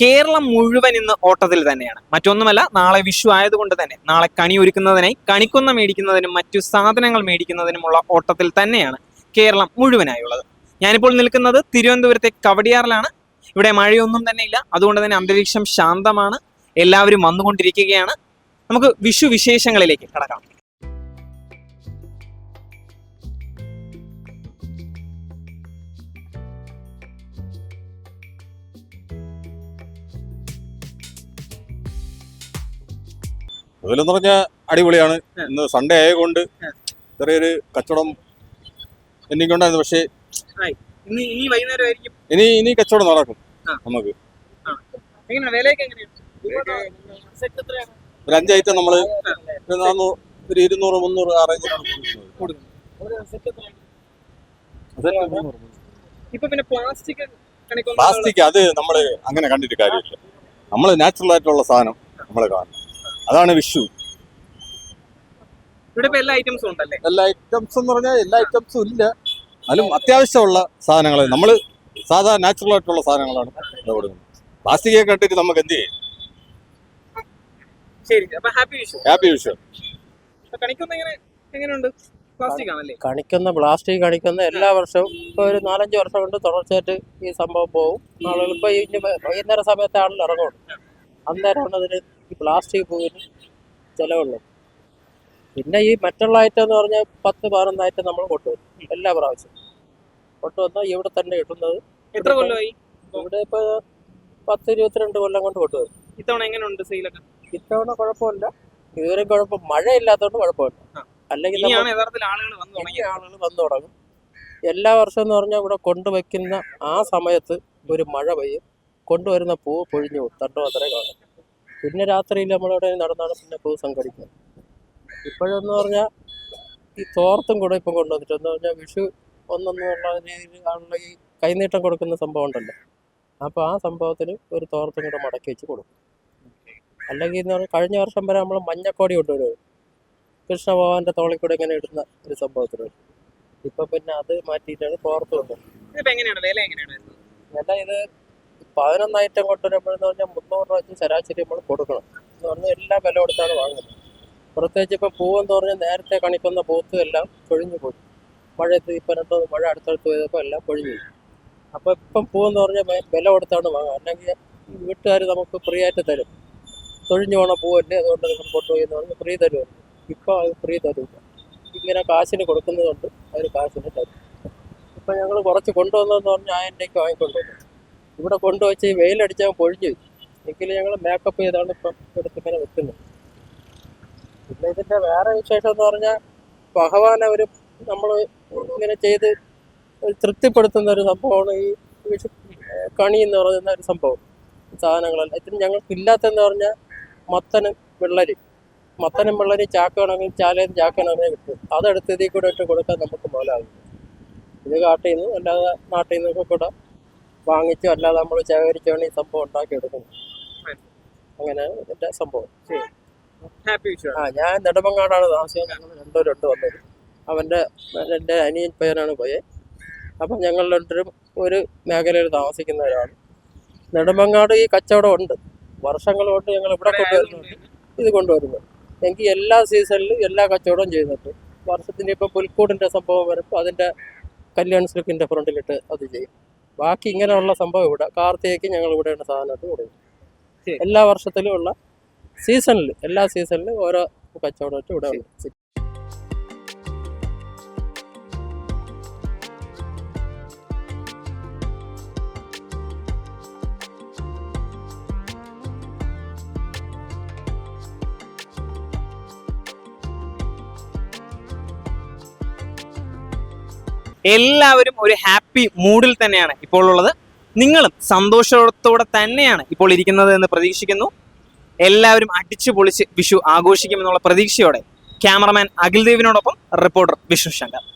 കേരളം മുഴുവൻ ഇന്ന് ഓട്ടത്തിൽ തന്നെയാണ്. മറ്റൊന്നുമല്ല നാളെ വിഷു ആയതുകൊണ്ട് തന്നെ. നാളെ കണി ഒരുക്കുന്നതിനായി കണിക്കൊന്ന മേടിക്കുന്നതിനും മറ്റു സാധനങ്ങൾ മേടിക്കുന്നതിനുമുള്ള ഓട്ടത്തിൽ തന്നെയാണ് കേരളം മുഴുവനായുള്ളത്. ഞാനിപ്പോൾ നിൽക്കുന്നത് തിരുവനന്തപുരത്തെ കവടിയാറിലാണ്. ഇവിടെ മഴയൊന്നും തന്നെ ഇല്ല അതുകൊണ്ട് തന്നെ അന്തരീക്ഷം ശാന്തമാണ്. എല്ലാവരും വന്നുകൊണ്ടിരിക്കുകയാണ്. നമുക്ക് വിഷു വിശേഷങ്ങളിലേക്ക് കടക്കാം. അതിലെന്ന് പറഞ്ഞാൽ അടിപൊളിയാണ്. ഇന്ന് സൺഡേ ആയതുകൊണ്ട്. ചെറിയൊരു കച്ചവടം എനിക്കുണ്ടായിരുന്നു പക്ഷേ ഇനി ഇനി കച്ചവടം നടക്കും നമുക്ക്. ഒരു അഞ്ച് നമ്മൾ ഒരു ഇരുന്നൂറ് മുന്നൂറ് ആ റേഞ്ചിലാണ് പ്ലാസ്റ്റിക് അത് നമ്മൾ അങ്ങനെ കണ്ടിട്ട് കാര്യമില്ല. നമ്മൾ നാച്ചുറൽ ആയിട്ടുള്ള സാധനം നമ്മൾ കാണും. അതാണ് വിഷു. ഇവിടെ ഇപ്പൊ എല്ലാ ഐറ്റംസും എല്ലാ ഐറ്റംസ് എന്ന് പറഞ്ഞാൽ എല്ലാ ഐറ്റംസും ഇല്ല. അതിലും അത്യാവശ്യമുള്ള സാധനങ്ങൾ നമ്മൾ സാധാ നാച്ചുറൽ ആയിട്ടുള്ള സാധനങ്ങളാണ് കൊടുക്കുന്നത്. പ്ലാസ്റ്റിക് കണ്ടിട്ട് നമുക്ക് എന്ത് ചെയ്യും? ഹാപ്പി വിഷു ഹാപ്പി വിഷു അപ്പൊ കണിക്കൊന്ന പ്ലാസ്റ്റിക് കണിക്കുന്ന എല്ലാ വർഷവും ഇപ്പൊ ഒരു നാലഞ്ച് വർഷം കൊണ്ട് തുടർച്ചയായിട്ട് ഈ സംഭവം പോകും ആളുകൾ ഇനി വൈകുന്നേര സമയത്ത് ആളിൽ ഇറങ്ങുള്ളൂ. അന്നേരമാണ് അതിന് ഈ പ്ലാസ്റ്റിക് പൂവിന് ചിലവുള്ളൂ. പിന്നെ ഈ മറ്റുള്ള ഐറ്റം എന്ന് പറഞ്ഞാൽ പത്ത് പതിനൊന്ന് ഐറ്റം നമ്മൾ കൊണ്ടുവരും. എല്ലാ പ്രാവശ്യം. കൊണ്ടുവന്നാൽ ഇവിടെ തന്നെ കിട്ടുന്നത്. എത്ര കൊല്ലമായി? ഇവിടെ ഇപ്പോൾ പത്ത് ഇരുപത്തിരണ്ട് കൊല്ലം കൊണ്ട് കൊണ്ടുവരും. ഇത്തവണ എങ്ങനെയുണ്ട് സെയിലൊക്കെ ഇത്തവണ കുഴപ്പമില്ല. ഇതുവരെ കുഴപ്പം മഴയില്ലാത്തതുകൊണ്ട് കുഴപ്പമില്ല. അല്ലെങ്കിൽ ആളുകൾ വന്നു തുടങ്ങും. എല്ലാ വർഷവും എന്ന് പറഞ്ഞാൽ ഇവിടെ കൊണ്ടുവയ്ക്കുന്ന ആ സമയത്ത് ഒരു മഴ പെയ്യും. കൊണ്ടുവരുന്ന പൂ പൊഴിഞ്ഞു പോകും. അത്രേ കാണും. പിന്നെ രാത്രിയിൽ നമ്മളവിടെ നടന്നാണ് പിന്നെ പൂ സംഘടിക്കുന്നത് ഇപ്പോഴെന്ന് പറഞ്ഞാൽ ഈ തോർത്തും കൂടെ ഇപ്പം കൊണ്ടുവന്നിട്ട് എന്ന് പറഞ്ഞാൽ വിഷു ഒന്നെന്നുള്ള രീതിയിൽ ആണുള്ള ഈ കൈനീട്ടം കൊടുക്കുന്ന സംഭവം ഉണ്ടല്ലോ. അപ്പോൾ ആ സംഭവത്തിന് ഒരു തോർത്തും കൂടെ മടക്കി വെച്ച് കൊടുക്കും. അല്ലെങ്കിൽ എന്ന് പറഞ്ഞാൽ കഴിഞ്ഞ വർഷം വരെ നമ്മൾ മഞ്ഞക്കോടി കൊണ്ടുവരും കൃഷ്ണഭഗവാന്റെ തോളിൽ കൂടെ ഇങ്ങനെ ഇടുന്ന ഒരു സംഭവത്തിന് ഇപ്പൊ പിന്നെ അത് മാറ്റിയിട്ടാണ് തോർത്ത് കൊണ്ടുവരുന്നത്. ഇതിപ്പോ വില എങ്ങനെയാണ് വരുന്നത്? ഇത് പതിനൊന്ന് ഐറ്റം കൊണ്ടുവരുമ്പോഴെന്ന് പറഞ്ഞാൽ മുന്നൂറ് രൂപ ശരാശരി നമ്മൾ കൊടുക്കണം. എന്ന് പറഞ്ഞാൽ എല്ലാ വില കൊടുത്താണ് വാങ്ങുന്നത്. പ്രത്യേകിച്ച് ഇപ്പം പൂവെന്ന് പറഞ്ഞാൽ നേരത്തെ കണിക്കുന്ന പൂത്തും കൊഴിഞ്ഞു പോയി. മഴയത്ത് ഇപ്പം രണ്ടോ മഴ അടുത്തടുത്ത് പോയപ്പോൾ എല്ലാം കൊഴിഞ്ഞു അപ്പോൾ ഇപ്പം പൂവെന്ന് പറഞ്ഞാൽ വില കൊടുത്താണ് വാങ്ങുക. അല്ലെങ്കിൽ വീട്ടുകാർ നമുക്ക് ഫ്രീ ആയിട്ട് തരും. തൊഴിഞ്ഞു പോണ പൂവല്ലേ അതുകൊണ്ട് നിങ്ങൾ കൊണ്ടുപോയി എന്ന് പറഞ്ഞ് ഫ്രീ തരുമല്ലോ ഇപ്പോൾ അത് ഫ്രീ തരില്ല ഇങ്ങനെ കാശിന് കൊടുക്കുന്നതുകൊണ്ട് അവർ കാശിന് തരും. ഇപ്പം ഞങ്ങൾ കുറച്ച് കൊണ്ടുവന്നതെന്ന് പറഞ്ഞാൽ ആയിരം രൂപയ്ക്ക് വാങ്ങിക്കൊണ്ടുവന്നു ഇവിടെ കൊണ്ടുവച്ച് വെയിലടിച്ചാൽ പൊഴിഞ്ഞു എങ്കിലും ഞങ്ങൾ മേക്കപ്പ് ചെയ്താണ് ഇപ്പം എടുത്തിങ്ങനെ വെക്കുന്നത്. പിന്നെ ഇതിന്റെ വേറെ വിശേഷം എന്ന് പറഞ്ഞാൽ ഭഗവാനെ ഒരു നമ്മൾ ഇങ്ങനെ ചെയ്ത് തൃപ്തിപ്പെടുത്തുന്ന ഒരു സംഭവമാണ് ഈ കണി എന്ന് പറയുന്ന ഒരു സംഭവം. സാധനങ്ങളല്ല. ഇതിന് ഞങ്ങൾക്ക് ഇല്ലാത്തതെന്ന് പറഞ്ഞാൽ മത്തനും വെള്ളരി. മത്തനും വെള്ളരി ചാക്കണമെങ്കിൽ ചാലയും ചാക്കണമെങ്കിൽ കിട്ടും. അതെടുത്ത് ഇതിൽ കൂടെ ഇട്ട് കൊടുക്കാൻ നമുക്ക് മുതലാകും ഇത് കാട്ടിൽ നിന്ന് അല്ലാതെ നാട്ടിൽ നിന്നൊക്കെ കൂടെ വാങ്ങിച്ചോ അല്ലാതെ നമ്മൾ ശേഖരിച്ചാണ് ഈ സംഭവം ഉണ്ടാക്കിയെടുക്കുന്നത് അങ്ങനെ എന്റെ സംഭവം. ആ ഞാൻ നെടുമങ്ങാടാണ് താമസിക്കുന്നത് ഞങ്ങൾ രണ്ടോ രണ്ടോ വന്നത്. അവന്റെ എന്റെ അനിയൻ പേരാണ് പോയത് അപ്പം ഞങ്ങൾ രണ്ടും ഒരു മേഖലയിൽ താമസിക്കുന്നവരാണ്. നെടുമങ്ങാട് ഈ കച്ചവടം ഉണ്ട് വർഷങ്ങൾ കൊണ്ട് ഞങ്ങൾ ഇവിടെ കൊണ്ടുവരുന്നുണ്ട്. ഇത് കൊണ്ടുവരുന്നു. എനിക്ക് എല്ലാ സീസണിലും എല്ലാ കച്ചവടവും ചെയ്യുന്നുണ്ട് വർഷത്തിന്റെ ഇപ്പോൾ പുൽക്കൂടിന്റെ സംഭവം വരുമ്പോൾ അതിന്റെ കല്യാൺ സിൽക്കിന്റെ ഫ്രണ്ടിലിട്ട് അത് ചെയ്യും. ബാക്കി ഇങ്ങനെയുള്ള സംഭവം ഇവിടെ കാർത്തികയ്ക്ക് ഞങ്ങൾ ഇവിടെയാണ് സാധനമായിട്ട് കൊടുക്കും എല്ലാ വർഷത്തിലും ഉള്ള സീസണിൽ എല്ലാ സീസണിലും ഓരോ കച്ചവടമായിട്ട് ഇവിടെ ഉണ്ട് എല്ലാവരും ഒരു ഹാപ്പി മൂഡിൽ തന്നെയാണ് ഇപ്പോൾ ഉള്ളത്. നിങ്ങളും സന്തോഷത്തോടെ തന്നെയാണ് ഇപ്പോൾ ഇരിക്കുന്നത് എന്ന് പ്രതീക്ഷിക്കുന്നു. എല്ലാവരും അടിച്ചു പൊളിച്ച് വിഷു ആഘോഷിക്കുമെന്നുള്ള പ്രതീക്ഷയോടെ ക്യാമറമാൻ അഖിൽദേവിനോടൊപ്പം റിപ്പോർട്ടർ വിഷ്ണു ശങ്കർ.